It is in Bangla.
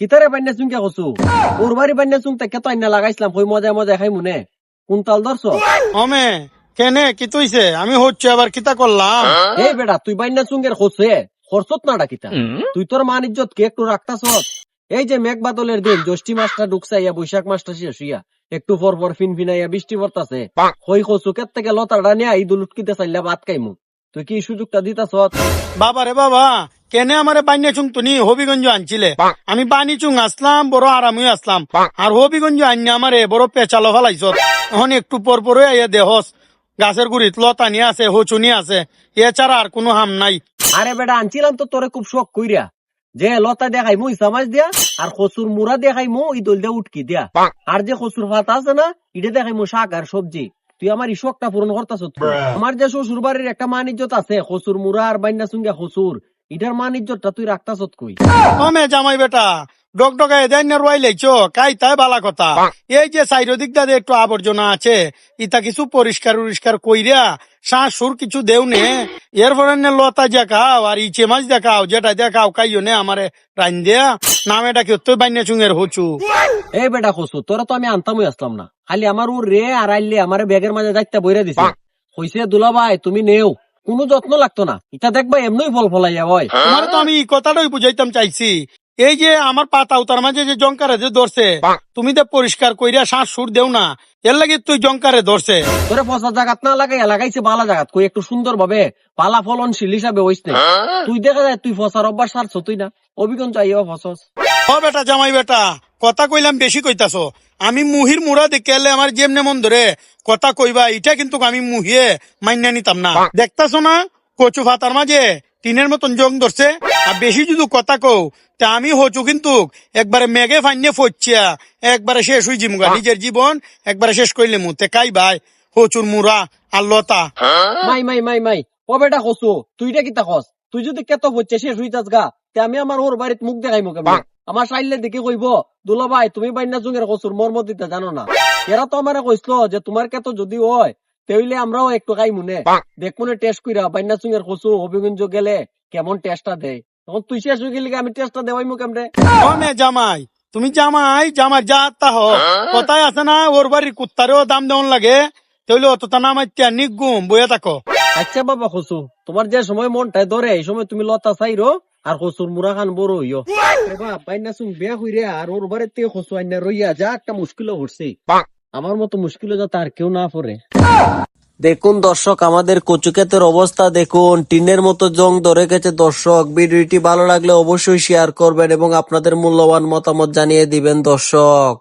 কিতারে বান্যা চুং কে কসু ওর বাড়ি বান্যা চুং তাকে তো আইনা লাগাইছিলাম কই মজায় মজায় খাই মনে। কোন তাল ধরছ অমে কেনে? কি তুইছে আমি হচ্ছে আবার কিতা করলাম এই বেটা তুই বান্যা চুঙ্গের খসে খরচত না ডাকিতা তুই তোর মান ইজ্জত কে একটু রাখতাছ এই যে মেঘ বাদলের দিন জ্যৈষ্ঠী মাসটা ঢুকছাইয়া বৈশাখ মাসটা শেষ হইয়া একটু পর পর ফিন ফিনাইয়া বৃষ্টি পড়তাছে হই খসু কেত থেকে লতাটা নিয়ে ঈদুল উটকিতে চাইলা ভাত খাইমু তুই কি সুযোগটা দিতাছ? বাবা রে বাবা কেনে আমারে বান্যা চুং তুমি হবিগঞ্জ আনছিলে। আমি বানি চুং আসলাম বড় আরামই আসলাম। আর হবিগঞ্জ আনিয়া আমারে বড় পেঁচালো ফেলাইছ। এখন একটু পর পরে আইয়া দেহস। গাছের গুড়িত লতানি আছে হচুনি আছে। এছাড়া আর কোনো হাম নাই। আরে বেটা আনছিলাম তো তোরে খুব শখ কইরা। যে লতা দেখাই মুই সামাজ দিয়া আর খসুর মুড়া দেখাই মু ইদল দিয়া উটকি দিয়া। আর যে খসুর ভাত আছে না ইটা দেখাই মু শাক আর সবজি। তুই আমার ইস্যু একটা পূরণ করতাছ আমার যে শ্বশুর বাড়ির একটা মান ইজ্জত আছে হসুর মুরা আর বাইনা সুঙ্গা হসুর এটার মান ইজ্জতটা তুই রাখতাছ কই? জামাই বেটা। ডক ডকাই দেন না রোয়াই কাই তাই বালা কথা। এই যে সাইড দিক দাদে একটু আবর্জনা আছে ইতা কিছু পরিষ্কার উরিষ্কার কইরা শ্বাস সুর কিছু দেও নে। এরপরে লতা দেখাও আর ইচে মাছ দেখাও যেটা দেখাও কাইও নে আমারে রাইন দেয়া। নাম এটা কি তুই বাইনে চুঙের হচু। এই বেটা খসু তোরা তো আমি আনতামই আসলাম না। খালি আমার ও রে আর আইলে আমার ব্যাগের মাঝে যাইতে বইরা দিছে। কইছে দুলা ভাই তুমি নেও। কোনো যত্ন লাগতো না। এটা দেখবা এমনি ফল ফলাইয়া হয়। তোমার তো আমি কথাটাই বুঝাইতাম চাইছি। এই যে আমার পাতা উতার মাঝে যে জঙ্কারে যে ধরছে তুমি তো পরিষ্কার কইরা শ্বাস সুর দেও না। এর লাগে তুই জঙ্কারে ধরছে। তোরে ফসা জাগাত না লাগাই লাগাইছে বালা জাগাত কই একটু সুন্দর ভাবে পালা ফলনশীল হিসাবে হইস না। তুই দেখা যায় তুই ফসার অভ্যাস সারছ তুই না অভিজ্ঞান চাইও ফসস। ও বেটা জামাই বেটা কথা কইলাম বেশি কইতাছো। আমি মুহির মুড়া দেখে এলে আমার যেমনে মন ধরে কথা কইবা এটা কিন্তু আমি মুহিয়ে মাইনা নিতাম না। দেখতাছো না? কচু ফাতার মাঝে? টিনের মতন জং ধরছে। আর বেশি যদি কথা কও তা আমি হচু কিন্তু একবারে মেঘে ফাইনে ফচ্ছিয়া একবারে শেষ হই জিমুগা। নিজের জীবন একবারে শেষ কইলে মুতে কাই ভাই? হচুর মুড়া আর লতা। মাই মাই মাই মাই ও বেটা কসু তুই এটা কিতা কস? তুই যদি কেত হচ্ছে শেষ হইতাস গা। তে আমি আমার ওর বাড়িতে মুখ দেখাই মুখে আমার সাইলে দেখে কইব দুলা ভাই তুমি বাইনা জুঙের কসুর মর্ম দিতে জানো না। এরা তো আমারে কইসলো যে তোমার কেত যদি হয় তাইলে আমরাও একটু খাই মনে। দেখ মনে টেস্ট কইরা বাইনা চুঙের কসু হবিগঞ্জ গেলে কেমন টেস্টটা দেয়? তখন তুই শেষ হয়ে গেলি আমি টেস্টটা দেওয়াই মুখ কেমনে? জামাই তুমি জামাই জামাই যা তা হ কথায় আছে না ওর বাড়ির কুত্তারেও দাম দেওয়ান লাগে। তাহলে অতটা নাম আইত্যা নিগুম বইয়া থাকো। আচ্ছা বাবা খসু তোমার যে সময় মনটাই ধরে এই সময় তুমি লতা চাইরো আর খসুর মুরা খান বড় হইও। বাবা বাইনা সুং বিয়া হইরে আর ওর বাড়ি থেকে খসু আইনা রইয়া যা একটা মুশকিল হচ্ছে। আমার মতো মুশকিল যাতে আর কেউ না পড়ে। দেখুন দর্শক, আমাদের কচুক্ষেতের অবস্থা দেখুন। টিনের মতো জং ধরে গেছে দর্শক। ভিডিওটি ভালো লাগলে অবশ্যই শেয়ার করবেন এবং আপনাদের মূল্যবান মতামত জানিয়ে দিবেন দর্শক।